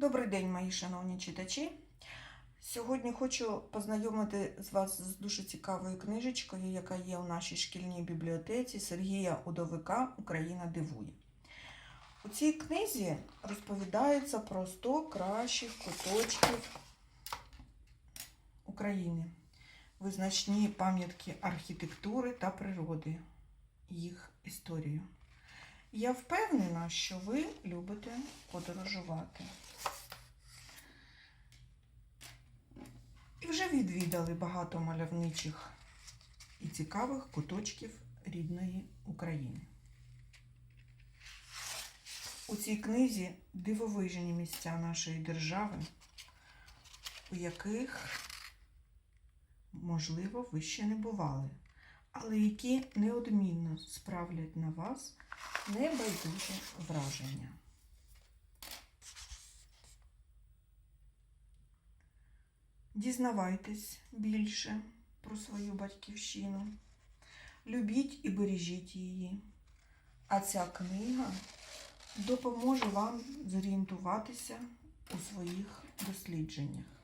Добрий день, мої шановні читачі. Сьогодні хочу познайомити з вас з дуже цікавою книжечкою, яка є у нашій шкільній бібліотеці Сергія Удовика Україна дивує. У цій книзі розповідається про 100 кращих куточків України, визначні пам'ятки архітектури та природи, їх історію. Я впевнена, що ви любите подорожувати. Вже відвідали багато мальовничих і цікавих куточків рідної України. У цій книзі дивовижні місця нашої держави, у яких, можливо, ви ще не бували, але які неодмінно справлять на вас небайдуже враження. Дізнавайтесь більше про свою батьківщину, любіть і бережіть її. А ця книга допоможе вам зорієнтуватися у своїх дослідженнях.